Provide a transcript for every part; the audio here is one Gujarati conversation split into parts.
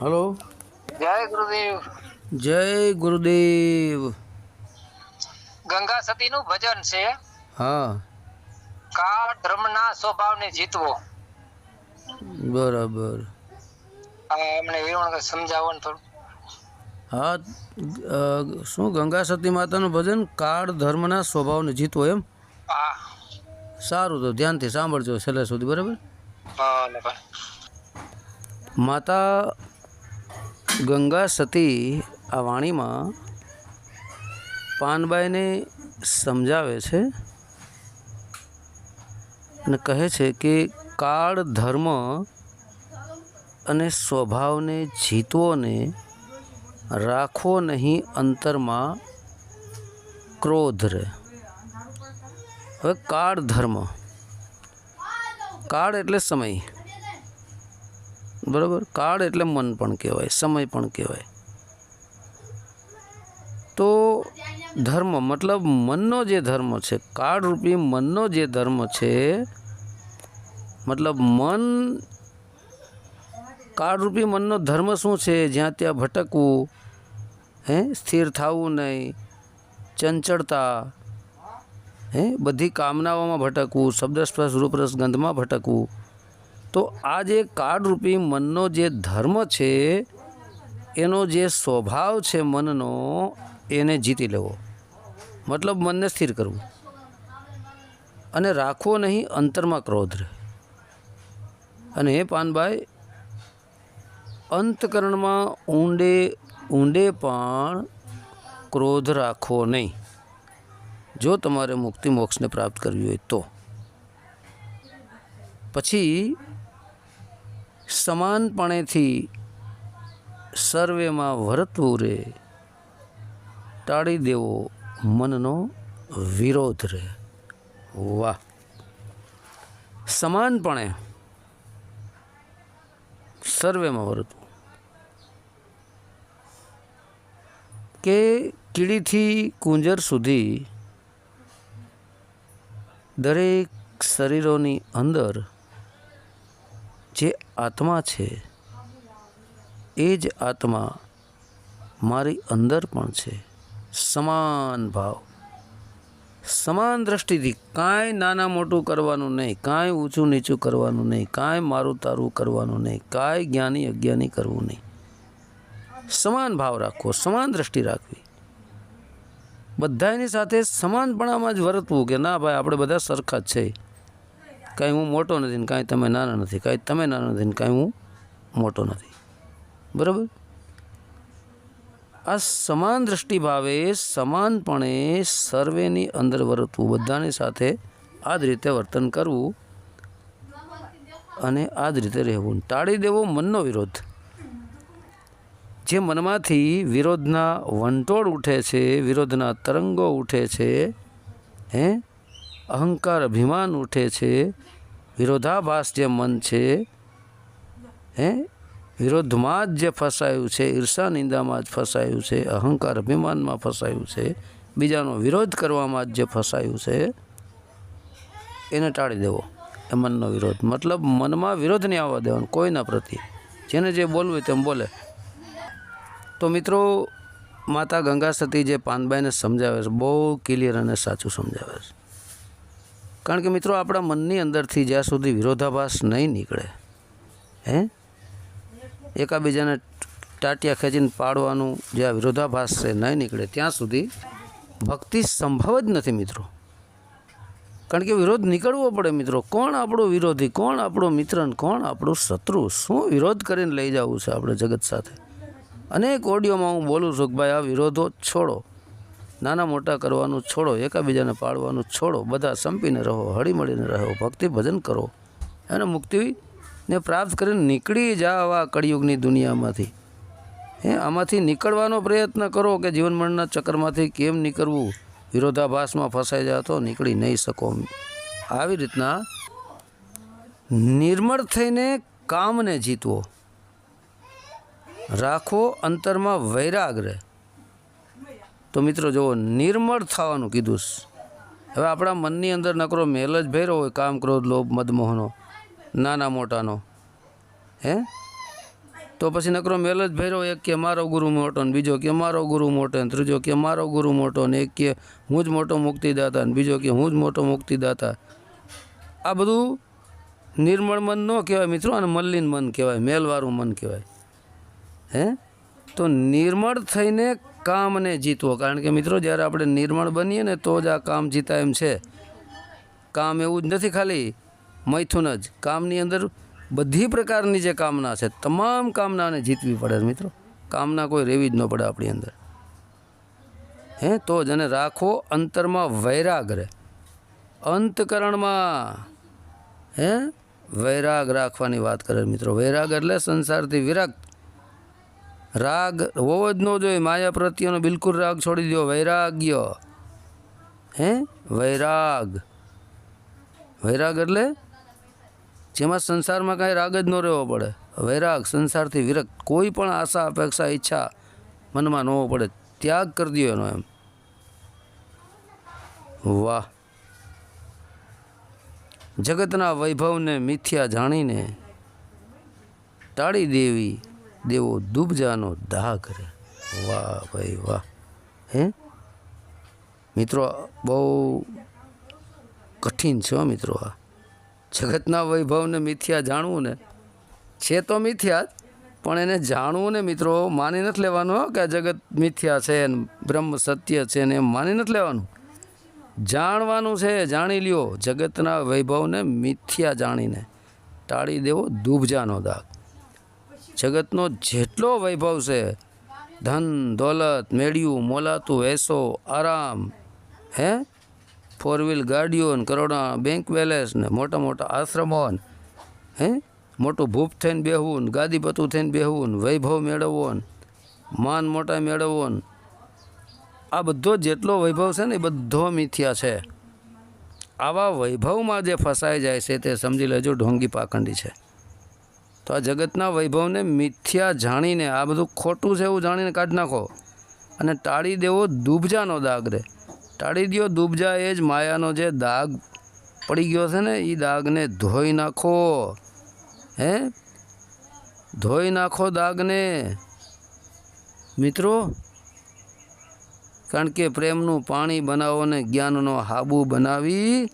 હલો. જય ગુરુદેવ. જય ગુરુદેવ. ગંગા સતી નું ભજન છે. હા. કાળ ધર્મના સ્વભાવને જીતવો. બરાબર. આ અમને વિરોણ સમજાવો ને થોડું. હા શું ગંગા સતી માતાનું ભજન કાળ ધર્મના સ્વભાવને જીતવો એમ? હા. સારું તો ધ્યાનથી સાંભળજો છેલ્લે સુધી બરાબર. માતા ગંગા સતી આ વાણીમાં પાનબાઈને સમજાવે છે અને કહે છે કે કાળ ધર્મ અને સ્વભાવને જીતવો ને રાખવો નહીં અંતરમાં ક્રોધ રે હવે કાળ ધર્મ. કાળ એટલે સમય. બરાબર? કાળ એટલે મન પણ કહેવાય, સમય પણ કહેવાય. તો ધર્મ, મતલબ મનનો જે ધર્મ છે, કાળરૂપી મનનો જે ધર્મ છે, મતલબ મન, કાળરૂપી મનનો ધર્મ શું છે? જ્યાં ત્યાં ભટકવું, હે, સ્થિર થવું નહીં, ચંચળતા, હે, બધી કામનાઓમાં ભટકવું શબ્દ સ્પર્શ રૂપરસ, ગંધમાં ભટકવું તો આ જે કાળરૂપી મનનો જે ધર્મ છે, એનો જે સ્વભાવ છે મનનો, એને જીતી લેવો. મતલબ મનને સ્થિર કરવું. અને રાખવો નહીં, અંતરમાં ક્રોધ રહે. અને હે પાનભાઈ, અંતકરણમાં ઊંડે ઊંડે પણ ક્રોધ રાખવો નહીં. જો તમારે મુક્તિ મોક્ષને પ્રાપ્ત કરવી હોય તો. પછી સમાનપણેથી સર્વેમાં વર્તવું રે ટાળી દેવો મનનો વિરોધ રે. વાહ. સમાનપણે સર્વેમાં વર્તવું કે કીડીથી કુંજર સુધી દરેક શરીરોની અંદર જે આત્મા છે, એ જ આત્મા મારી અંદર પણ છે. સમાન ભાવ. સમાન દ્રષ્ટિથી કાંઈ નાના મોટું કરવાનું નહીં, કાંઈ ઊંચું નીચું કરવાનું નહીં, કાંઈ મારું તારું કરવાનું નહીં, કાંઈ જ્ઞાની અજ્ઞાની કરવું નહીં. સમાન ભાવ રાખવો, સમાન દ્રષ્ટિ રાખવી. બધાની સાથે સમાનપણામાં જ વર્તવું કે ના ભાઈ, આપણે બધા સરખા જ છે. કાંઈ હું મોટો નથી ને કાંઈ તમે નાના નથી, કાંઈ તમે નાના નથી ને કાંઈ હું મોટો નથી. બરાબર? આ સમાન દૃષ્ટિભાવે સમાનપણે સર્વેની અંદર વર્તવું, બધાની સાથે આ જ રીતે વર્તન કરવું અને આ જ રીતે રહેવું. ટાળી દેવો મનનો વિરોધ. જે મનમાંથી વિરોધના વંટોળ ઉઠે છે, વિરોધના તરંગો ઉઠે છે, હે? અહંકાર અભિમાન ઉઠે છે વિરોધાભાસ જે મન છે, હે? વિરોધમાં જ જે ફસાયું છે, ઈર્ષા નિંદામાં જ ફસાયું છે, અહંકાર અભિમાનમાં ફસાયું છે, બીજાનો વિરોધ કરવામાં જ જે ફસાયું છે, એને ટાળી દેવો, એ મનનો વિરોધ. મતલબ મનમાં વિરોધ નહીં આવવા દેવાનો, કોઈના પ્રત્યે જેને જે બોલવું તેમ બોલે. તો મિત્રો, માતા ગંગા સતી જે પાનબાઈને સમજાવે છે, બહુ ક્લિયર અને સાચું સમજાવે છે. કારણ કે મિત્રો, આપણા મનની અંદરથી જ્યાં સુધી વિરોધાભાસ નહીં નીકળે, હે? એકાબીજાને ટાટિયા ખેંચીને પાડવાનું જે આ વિરોધાભાસ છે નહીં નીકળે, ત્યાં સુધી ભક્તિ સંભવ જ નથી મિત્રો. કારણ કે વિરોધ નીકળવો પડે મિત્રો. કોણ આપણો વિરોધી? કોણ આપણો મિત્ર? કોણ આપણો શત્રુ? શું વિરોધ કરીને લઈ જવું છે આપણે જગત સાથે? અનેક ઓડિયોમાં હું બોલું છું કે ભાઈ, આ વિરોધો છોડો. નાના મોટા કરવાનું છોડો, એકાબીજાને પાળવાનું છોડો, બધા સંપીને રહો, હળીમળીને રહો, ભક્તિ ભજન કરો. અને મુક્તિને પ્રાપ્ત કરીને નીકળી જાઓ આ કળિયુગની દુનિયામાંથી. હે, આમાંથી નીકળવાનો પ્રયત્ન કરો કે જીવન મરણના ચક્કરમાંથી કેમ નીકળવું? વિરોધાભાસમાં ફસાઈ જાઓ તો નીકળી નહીં શકો. આવી રીતના નિર્મળ થઈને કામને જીતવો. રાખો અંતરમાં વૈરાગ રહે. તો મિત્રો જુઓ, નિર્મળ થવાનું કીધું હવે આપણા મનની અંદર નકરો મેલ જ ભર્યો હોય, કામ, ક્રોધ, લોભ, મદમોહનો, નાના મોટાનો. હે? તો પછી નકરો મેલ જ ભર્યો એક કે મારો ગુરુ મોટો ને બીજો કે મારો ગુરુ મોટો ને ત્રીજો કે મારો ગુરુ મોટો ને એક કે હું જ મોટો મુક્તિદાતા ને બીજો કે હું જ મોટો મુક્તિદાતા. આ બધું નિર્મળ મન ન કહેવાય મિત્રો, અને મલ્લિન મન કહેવાય, મેલવાળું મન કહેવાય. હે? તો નિર્મળ થઈને કામને જીતવો. કારણ કે મિત્રો, જ્યારે આપણે નિર્મળ બનીએ ને, તો જ આ કામ જીતા એમ છે. કામ એવું જ નથી ખાલી મૈથુન જ. કામની અંદર બધી પ્રકારની જે કામના છે, તમામ કામનાને જીતવી પડે મિત્રો. કામના કોઈ રહેવી જ ન પડે આપણી અંદર. હે, તો જ. અને રાખો અંતરમાં વૈરાગ રહે. અંતકરણમાં, હે, વૈરાગ રાખવાની વાત કરે મિત્રો. વૈરાગ એટલે સંસારથી વિરક્ત. રાગ હોવો જ ન જોઈએ માયા પ્રત્યેનો બિલકુલ રાગ છોડી દો વૈરાગ્ય. હે? વૈરાગ. વૈરાગ એટલે જેમાં સંસારમાં કાંઈ રાગ જ ન રહેવો પડે. વૈરાગ, સંસારથી વિરક્ત. કોઈ પણ આશા, અપેક્ષા, ઈચ્છા મનમાં ન હોવો પડે. ત્યાગ કરી દો એનો એમ. વાહ. જગતના વૈભવને મિથ્યા જાણીને ટાળી દેવી. દેવો દુબજાનો દાહ કરે. વાહ ભાઈ વાહ. હે? મિત્રો, બહુ કઠિન છે મિત્રો આ. જગતના વૈભવને મિથ્યા જાણવું ને, છે તો મિથ્યા જ, પણ એને જાણવું ને મિત્રો માની નથી લેવાનું કે આ જગત મિથ્યા છે ને બ્રહ્મ સત્ય છે ને એમ માની નથી લેવાનું. જાણવાનું છે, જાણી લ્યો. જગતના વૈભવને મિથ્યા જાણીને. ટાળી દેવો દુબજાનો દાગ જગતનો જેટલો વૈભવ છે, ધન, દોલત, મેળ્યું, મોલાતું એસો આરામ, હે? ફોર વ્હીલ ગાડીઓ ને કરોડા બેંક બેલેન્સ ને મોટા મોટા આશ્રમો ને, હે? મોટું ભૂપ થઈને બેહવું ને ગાદીપતું થઈને બેહવું ને વૈભવ મેળવવો ને, માન મોટા મેળવવો ને. આ બધો જેટલો વૈભવ છે ને એ બધો મિથ્યા છે. આવા વૈભવમાં જે ફસાઈ જાય છે તે સમજી લેજો, ઢોંગી પાખંડી છે. તો આ જગતના વૈભવને મિથ્યા જાણીને, આ બધું ખોટું છે એવું જાણીને કાઢી નાખો. અને ટાળી દેવો દુબજાનો દાગ રે. ટાળી દો દુબજા એ જ માયાનો જે દાગ પડી ગયો છે ને એ દાગને ધોઈ નાખો. હે? ધોઈ નાખો દાગને. મિત્રો, કારણ કે પ્રેમનું પાણી બનાવો ને જ્ઞાનનો હાબુ બનાવી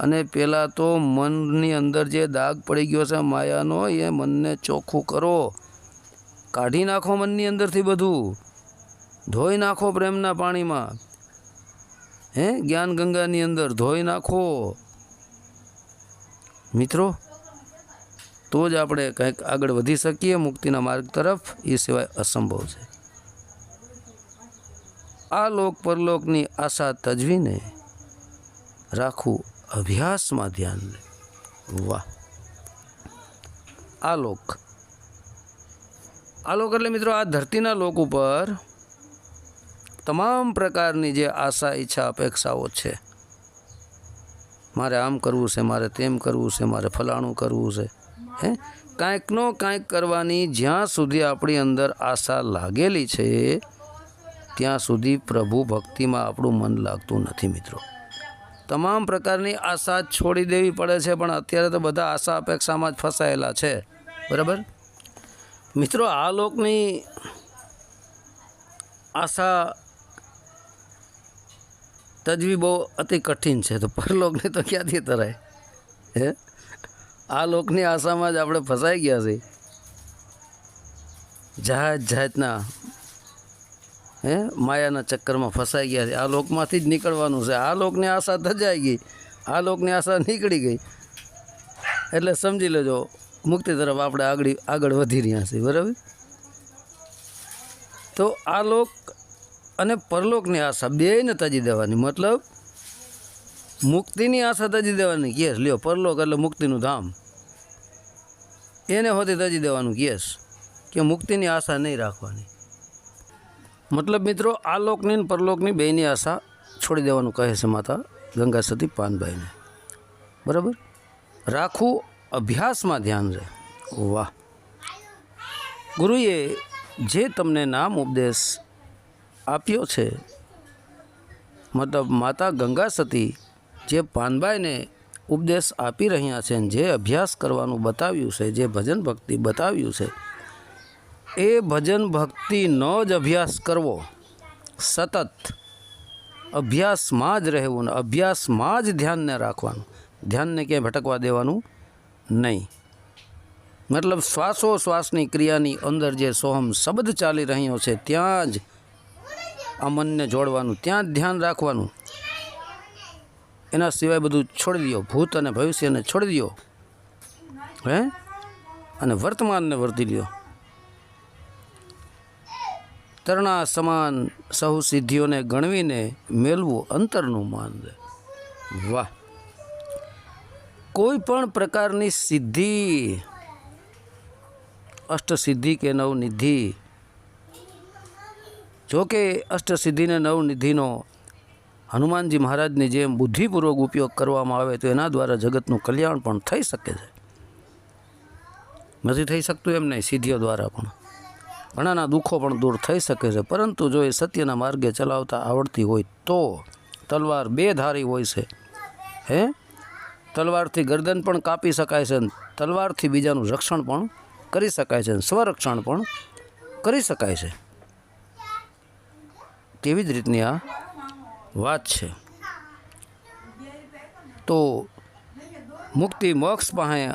અને પહેલાં તો મનની અંદર જે દાગ પડી ગયો છે માયાનો, એ મનને ચોખ્ખું કરો. કાઢી નાખો મનની અંદરથી બધું. ધોઈ નાખો પ્રેમના પાણીમાં. હે જ્ઞાન ગંગાની અંદર ધોઈ નાખો. મિત્રો, તો જ આપણે કંઈક આગળ વધી શકીએ મુક્તિના માર્ગ તરફ. એ સિવાય અસંભવ છે. આ લોક પરલોકની આશા તજવીને રાખવું અભ્યાસમાં ધ્યાન લે વાહ. આ લોક આ લોક એટલે મિત્રો આ ધરતીના લોક ઉપર તમામ પ્રકારની જે આશા, ઈચ્છા, અપેક્ષાઓ છે. મારે આમ કરવું છે, મારે તેમ કરવું છે, મારે ફલાણું કરવું છે. હે? કાંઈકનો કાંઈક કરવાની જ્યાં સુધી આપણી અંદર આશા લાગેલી છે, ત્યાં સુધી પ્રભુ ભક્તિમાં આપણું મન લાગતું નથી મિત્રો. તમામ પ્રકારની આશા છોડી દેવી પડે છે, પણ અત્યારે તો બધા આશા અપેક્ષામાં જ ફસાયેલા છે. બરાબર? મિત્રો, આ લોકની આશા તજવી બહુ અતિ કઠિન છે, તો પરલોકને તો ક્યાંથી તરાય? હે? આ લોકની આશામાં જ આપણે ફસાઈ ગયા છીએ. જાત જાતના હે? માયાના ચક્કરમાં ફસાઈ ગયા છે. આ લોકમાંથી જ નીકળવાનું છે. આ લોકની આશા ધજાઈ ગઈ. આ લોકની આશા નીકળી ગઈ. એટલે સમજી લેજો, મુક્તિ તરફ આપણે આગળ આગળ વધી રહ્યા છીએ, બરાબર? તો આ લોક અને પરલોકની આશા બેને તજી દેવાની. મતલબ, મુક્તિની આશા તજી દેવાની કેસ. લ્યો, પરલોક એટલે મુક્તિનું ધામ. એને હોતી તજી દેવાનું કેસ કે મુક્તિની આશા નહીં રાખવાની. મતલબ મિત્રો, આ લોકની ને પરલોકની બેની આશા છોડી દેવાનું કહે છે માતા ગંગા સતી પાનભાઈને. બરાબર? રાખવું અભ્યાસમાં ધ્યાન રહે. વાહ. ગુરુએ જે તમને નામ ઉપદેશ આપ્યો છે, મતલબ માતા ગંગા સતી જે પાનબાઈને ઉપદેશ આપી રહ્યા છે જે અભ્યાસ કરવાનું બતાવ્યું છે, જે ભજન ભક્તિ બતાવ્યું છે એ ભજન ભક્તિનો જ અભ્યાસ કરવો. સતત અભ્યાસમાં જ રહેવું ને અભ્યાસમાં જ ધ્યાનને રાખવાનું. ધ્યાનને ક્યાંય ભટકવા દેવાનું નહીં. મતલબ શ્વાસો શ્વાસની ક્રિયાની અંદર જે સોહમ શબ્દ ચાલી રહ્યો છે, ત્યાં જ આ મનને જોડવાનું, ત્યાં જ ધ્યાન રાખવાનું. એના સિવાય બધું છોડી દો, ભૂત અને ભવિષ્યને છોડી દો. હે? અને વર્તમાનને વર્તી લ્યો. તરણા સમાન સહુ સિદ્ધિઓને ગણવીને મેળવું અંતરનું માન વાહ. કોઈ પણ પ્રકારની સિદ્ધિ, અષ્ટસિદ્ધિ કે નવનિધિ જોકે અષ્ટસિદ્ધિને નવનિધિનો હનુમાનજી મહારાજની જેમ બુદ્ધિપૂર્વક ઉપયોગ કરવામાં આવે તો એના દ્વારા જગતનું કલ્યાણ પણ થઈ શકે છે. નથી થઈ શકતું એમ નહીં, સિદ્ધિઓ દ્વારા પણ. ઘણાના દુઃખો પણ દૂર થઈ શકે છે. પરંતુ જો એ સત્યના માર્ગે ચલાવતા આવડતી હોય તો તલવાર બે ધારી હોય છે. હે? તલવારથી ગરદન પણ કાપી શકાય છે તલવારથી બીજાનું રક્ષણ પણ કરી શકાય છે સ્વરક્ષણ પણ કરી શકાય છે. તેવી જ રીતની આ વાત છે. તો મુક્તિ મોક્ષ પાસે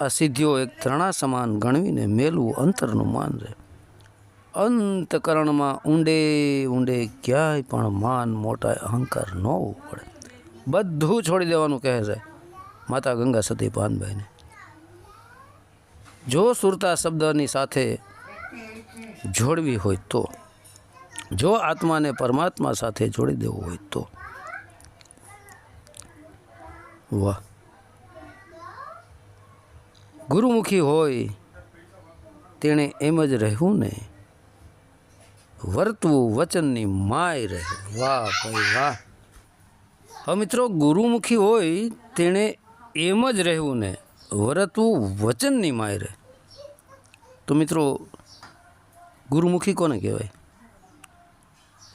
આ સિદ્ધિઓ એક ત્રણા સમાન ગણવીને મેલવું અંતરનું માન રહે અંતકરણમાં ઊંડે ઊંડે ક્યાંય પણ માન મોટા અહંકાર ન હોવું પડે. બધું છોડી દેવાનું કહે છે માતા ગંગા સતી પાનભાઈને જો સુરતા શબ્દની સાથે જોડવી હોય તો, જો આત્માને પરમાત્મા સાથે જોડી દેવું હોય તો. વાહ. ગુરુમુખી હોય તેણે એમ જ રહેવું ને વર્તવું, વચનની માય રહે. વાહ ભાઈ, વાહ. હવે મિત્રો, ગુરુમુખી હોય તેણે એમ જ રહેવું ને, વર્તવું, વચનની માય રહે. તો મિત્રો, ગુરુમુખી કોને કહેવાય?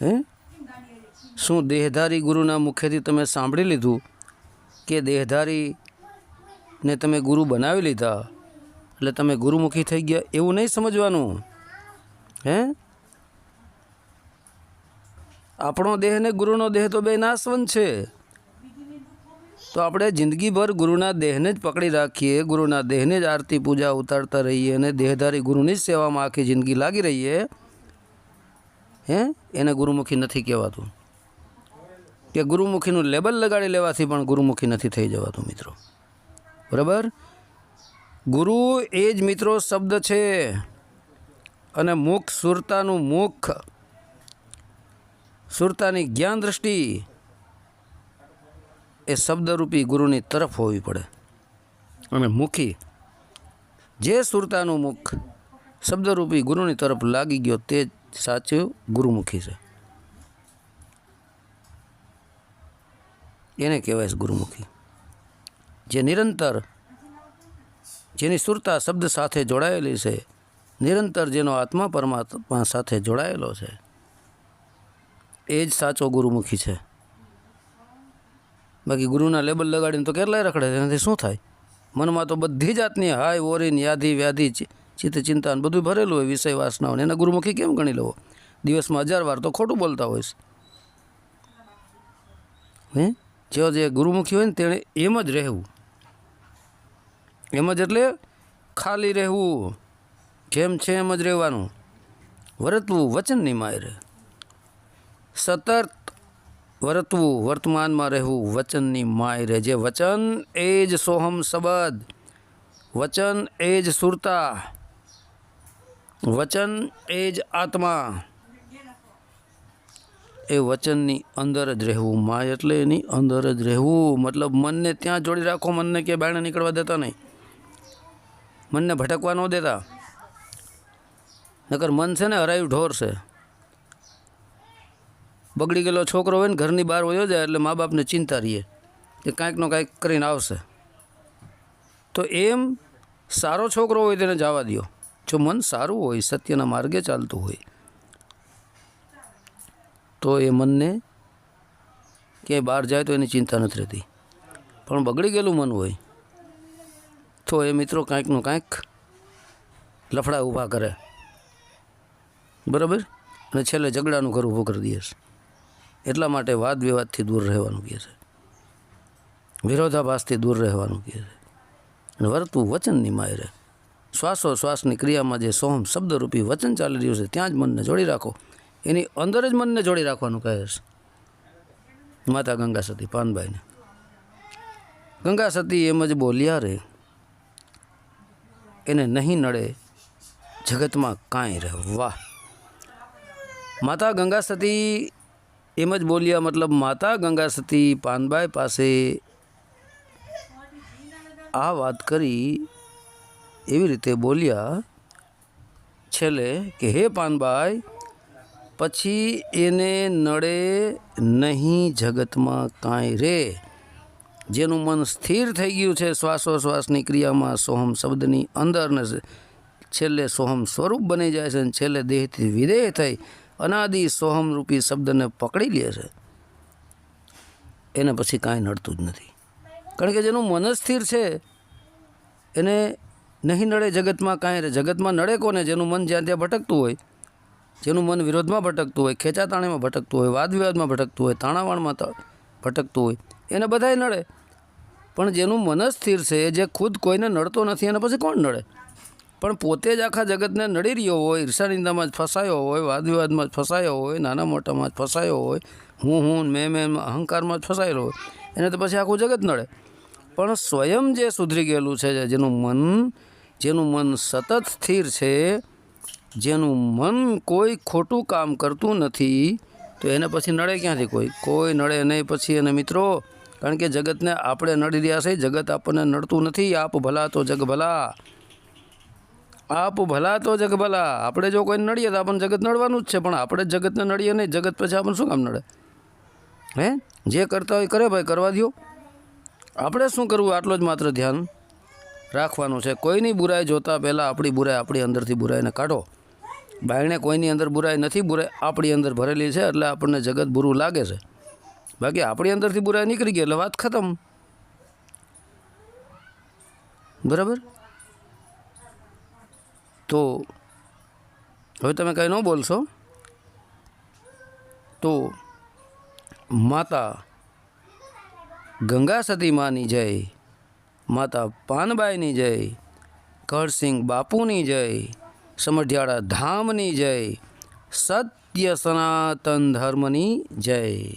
હે? શું દેહધારી ગુરુના મુખેથી તમે સાંભળી લીધું કે દેહધારીને તમે ગુરુ બનાવી લીધા? એટલે તમે ગુરુમુખી થઈ ગયા, એવું નહીં સમજવાનું. હે? આપણો દેહ ને ગુરુનો દેહ તો બે નાશવંત છે. તો આપણે જિંદગીભર ગુરુના દેહને જ પકડી રાખીએ, ગુરુના દેહને જ આરતી પૂજા ઉતારતા રહીએ અને દેહધારી ગુરુની જ સેવામાં આખી જિંદગી લાગી રહીએ. હે? એને ગુરુમુખી નથી કહેવાતું. કે ગુરુમુખીનું લેબલ લગાડી લેવાથી પણ ગુરુમુખી નથી થઈ જવાતું, મિત્રો. બરાબર? ગુરુ એ જ મિત્રો શબ્દ છે. અને મુખ સુરતાનું મુખ સુરતાની જ્ઞાન દ્રષ્ટિ એ શબ્દરૂપી ગુરુની તરફ હોવી પડે. અને મુખી જે સુરતાનું મુખ શબ્દરૂપી ગુરુની તરફ લાગી ગયો તે જ સાચું ગુરુમુખી છે. એને કહેવાય છે ગુરુમુખી. જે નિરંતર જેની સુરતા શબ્દ સાથે જોડાયેલી છે, નિરંતર જેનો આત્મા પરમાત્મા સાથે જોડાયેલો છે એ જ સાચો ગુરુમુખી છે. બાકી ગુરુના લેબલ લગાડીને તો કેટલાય રખડે એનાથી શું થાય? મનમાં તો બધી જાતની હાય ઓરીન યાદી, વ્યાધિ ચિત્ત, ચિંતા બધું ભરેલું હોય, વિષય વાસનાઓને એના ગુરુમુખી કેમ ગણી લેવો? દિવસમાં હજાર વાર તો ખોટું બોલતા હોય હે? જેઓ જે ગુરુમુખી હોય ને તેણે એમ જ રહેવું. એમ જ એટલે ખાલી રહેવું. જેમ છે એમ જ રહેવાનું. વર્તવું, વચનની માય રહે સતત વર્તવું, વર્તમાનમાં રહેવું વચનની માય રહે. જે વચન એ જ સોહમ સબદ વચન એ જ સુરતા, વચન એ જ આત્મા. એ વચનની અંદર જ રહેવું માય એટલે એની અંદર જ રહેવું. મતલબ મનને ત્યાં જોડી રાખો, મનને કે બાયણે નીકળવા દેતા નહીં. મનને ભટકવા ન દેતા. નકર મન છે ને હરાયું ઢોર છે. બગડી ગયેલો છોકરો હોય ને ઘરની બહાર વયો જાય એટલે મા બાપને ચિંતા રહીએ કે કાંઈકનો કાંઈક કરીને આવશે. તો એમ સારો છોકરો હોય તેને જવા દો જો મન સારું હોય, સત્યના માર્ગે ચાલતું હોય. તો એ મનને ક્યાંય બહાર જાય તો એની ચિંતા નથી રહેતી. પણ બગડી ગયેલું મન હોય, તો એ મિત્રો કાંઈકનું કાંઈક લફડા ઊભા કરે. બરાબર? અને છેલ્લે ઝઘડાનું ઘર ઊભું કરી દઈએ છે. એટલા માટે વાદ વિવાદથી દૂર રહેવાનું કહે છે. વિરોધાભાસથી દૂર રહેવાનું કહે છે. અને વર્તવું વચનની માયરે. શ્વાસો શ્વાસની ક્રિયામાં જે સોહમ શબ્દરૂપી વચન ચાલી રહ્યું છે, ત્યાં જ મનને જોડી રાખો. એની અંદર જ મનને જોડી રાખવાનું કહે છે. માતા ગંગા સતી પાનબાઈને ગંગા સતી એમ જ બોલ્યા રે, એને નહીં નડે જગતમાં કાંઈ રહે વાહ. માતા ગંગા સતી એમ જ બોલ્યા, મતલબ, માતા ગંગા સતી પાનબાઈ પાસે આ વાત કરી. એવી રીતે બોલ્યા, છેલ્લે કે, હે પાનબાઈ, પછી એને નડે નહીં જગતમાં કાંઈ રે. જેનું મન સ્થિર થઈ ગયું છે, શ્વાસોશ્વાસની ક્રિયામાં સોહમ શબ્દની અંદર ને છેલ્લે સોહમ સ્વરૂપ બની જાય છે, અને છેલ્લે દેહથી વિદેહ થઈ અનાદિ સોહમ રૂપી શબ્દને પકડી લે છે. એને પછી કાંઈ નડતું જ નથી. કારણ કે જેનું મન સ્થિર છે, એને નહીં નડે જગતમાં કાંઈ રહે જગતમાં નડે કોને? જેનું મન જ્યાં ત્યાં ભટકતું હોય, જેનું મન વિરોધમાં ભટકતું હોય, ખેંચાતાણીમાં ભટકતું હોય વાદ વિવાદમાં ભટકતું હોય, તાણાવાણમાં ભટકતું હોય, એને બધાય નડે. પણ જેનું મન સ્થિર છે જે ખુદ કોઈને નડતો નથી, એને પછી કોણ નડે? પણ પોતે જ આખા જગતને નડી રહ્યો હોય ઈર્ષાનિંદામાં જ ફસાયો હોય વાદ વિવાદમાં જ ફસાયો હોય, નાના મોટામાં જ ફસાયો હોય, હું હું મેં મેં, અહંકારમાં જ ફસાયેલો હોય, એને તો પછી આખું જગત નડે. પણ સ્વયં જે સુધરી ગયેલું છે જેનું મન જેનું મન સતત સ્થિર છે, જેનું મન કોઈ ખોટું કામ કરતું નથી, તો એને પછી નડે ક્યાંથી કોઈ? કોઈ નડે નહીં પછી એને મિત્રો, કારણ કે જગતને આપણે નડી રહ્યા છે, જગત આપણને નડતું નથી, આપ ભલા તો જગ ભલા. આપ ભલા તો જગ ભલા. આપણે જો કોઈ નડીએ તો આપણને જગત નડવાનું જ છે, પણ આપણે જગતને નડીએ નહીં, જગત પછી આપણને શું કામ નડે? હે? જે કરતા હોય કરે ભાઈ, કરવા દો આપણે શું કરવું? આટલો જ માત્ર ધ્યાન રાખવાનું છે. કોઈની બુરાઈ જોતા પહેલાં આપણી બુરાઈ આપણી અંદરથી બુરાઈને કાઢો. બાયણે કોઈની અંદર બુરાઈ નથી, બુરાઈ આપણી અંદર ભરેલી છે, એટલે આપણને જગત બુરું લાગે છે. બાકી આપણી અંદરથી બુરાઈ નીકળી ગઈ, એટલે વાત ખતમ. બરાબર? તો હવે તમે કંઈ ન બોલશો. તો માતા ગંગા સતી માની જય, માતા પાનબાઈની જય કરસિંહ બાપુની જય, સમઢિયાળા ધામની જય, સત્ય સનાતન ધર્મની જય.